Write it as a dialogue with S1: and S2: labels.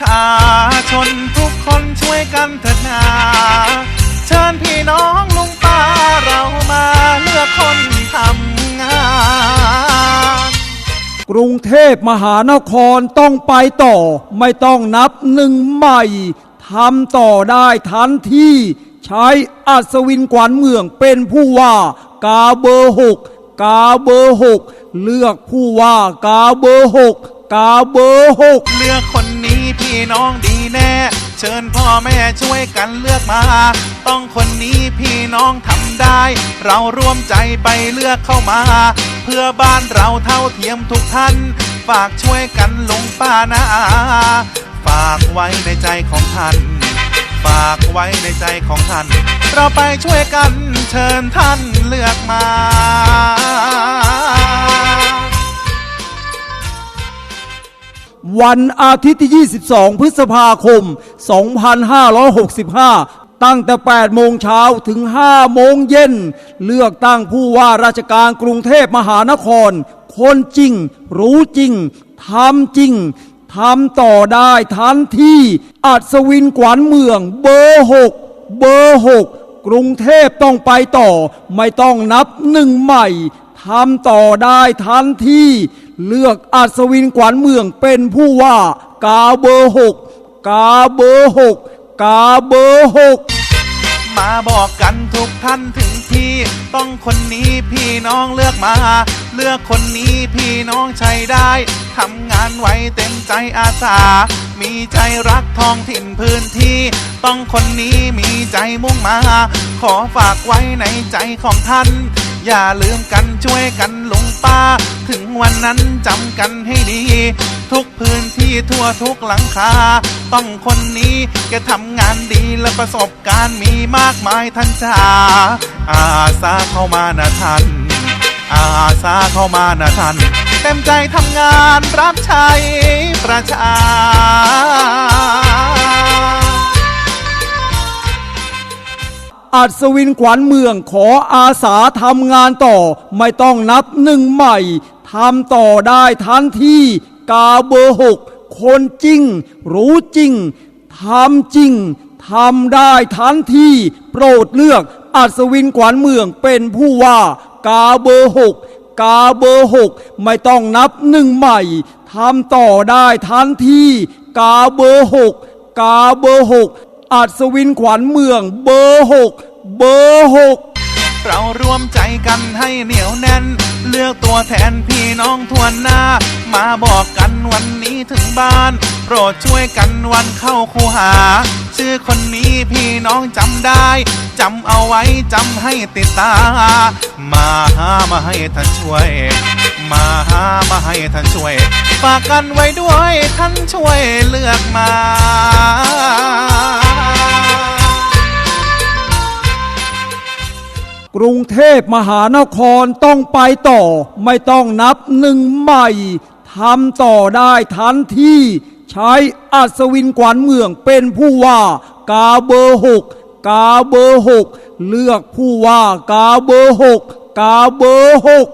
S1: ชาชนทุกคนช่วยกันเถิดนาเชิญพี่น้องลุงป้าเรามาเลือกคนทำงาน
S2: กรุงเทพมหานครต้องไปต่อ ไม่ต้องนับหนึ่งใหม่ทำต่อได้ทันทีใช้อัศวินกวานเมืองเป็นผู้ว่ากาเบอร์หกกาเบอร์หกเลือกผู้ว่ากาเบอร์หกกาเบอร์หก
S1: เลือกคนนี้ พี่น้องดีแน่ เชิญพ่อแม่ช่วยกันเลือกมา ต้องคนนี้พี่น้องทำได้ เราร่วมใจไปเลือกเข้ามา เพื่อบ้านเราเท่าเทียมทุกท่าน ฝากช่วยกันลงป้านะฝากไว้ในใจของท่าน ฝากไว้ในใจของท่าน เราไปช่วยกันเชิญท่านเลือกมา
S2: วันอาทิตย์ที่ 22 พฤษภาคม 2565 ตั้งแต่ 8 โมงเช้าถึง 5 โมงเย็น เลือกตั้งผู้ว่าราชการกรุงเทพมหานคร คนจริง รู้จริง ทำจริงทำต่อได้ทันทีอัศวินขวัญเมือง เบอร์ 6 เบอร์ 6 กรุงเทพต้องไปต่อ ไม่ต้องนับหนึ่งใหม่ทำต่อได้ทันที เลือกอัศวินขวัญเมืองเป็นผู้ว่ากาเบอร์หกกาเบอร์หกกาเบอร์หก
S1: มาบอกกันทุกท่านถึงที่ต้องคนนี้พี่น้องเลือกมา เลือกคนนี้พี่น้องใช้ได้ทำงานไว้เต็มใจอาสา มีใจรักท้องถิ่นพื้นที่ ต้องคนนี้มีใจมุ่งมา ขอฝากไว้ในใจของท่าน อย่าลืมกันช่วยกันลุงป้าถึงวันนั้นจำกันให้ดี ทุกพื้นที่ทั่วทุกหลังคา ต้องคนนี้แกทำงานดีและประสบการณ์มีมากมายท่านจ๋าอาสาเข้ามานะท่านอาสาเข้ามานะท่านเต็มใจทำงานรับใช้ประชา
S2: อัศวินขวัญเมืองขออาสาทำงานต่อ ไม่ต้องนับหนึ่งใหม่ทำต่อได้ทันทีกาเบอร์หกคนจริง รู้จริงทำจริงทำได้ทันทีโปรดเลือกอัศวินขวัญเมืองเป็นผู้ว่ากาเบอร์หกกาเบอร์หกไม่ต้องนับหนึ่งใหม่ทำต่อได้ทันทีกาเบอร์หกกาเบอร์หก อัศวินขวัญเมือง เบอร์หกเบอร์หก
S1: เราร่วมใจกันให้เหนียวแน่น เลือกตัวแทนพี่น้องทวนหน้า มาบอกกันวันนี้ถึงบ้าน โปรดช่วยกันวันเข้าคูหา ชื่อคนนี้พี่น้องจำได้จำเอาไว้จำให้ติดตา มาหามาให้ท่านช่วย มาหามาให้ท่านช่วย ฝากกันไว้ด้วยท่านช่วยเลือกมา
S2: กรุงเทพมหานครต้องไปต่อ ไม่ต้องนับหนึ่งใหม่ทำต่อได้ทันทีใช้อัศวินขวัญเมืองเป็นผู้ว่ากาเบอร์หกกาเบอร์หกเลือกผู้ว่ากาเบอร์หกกาเบอร์หก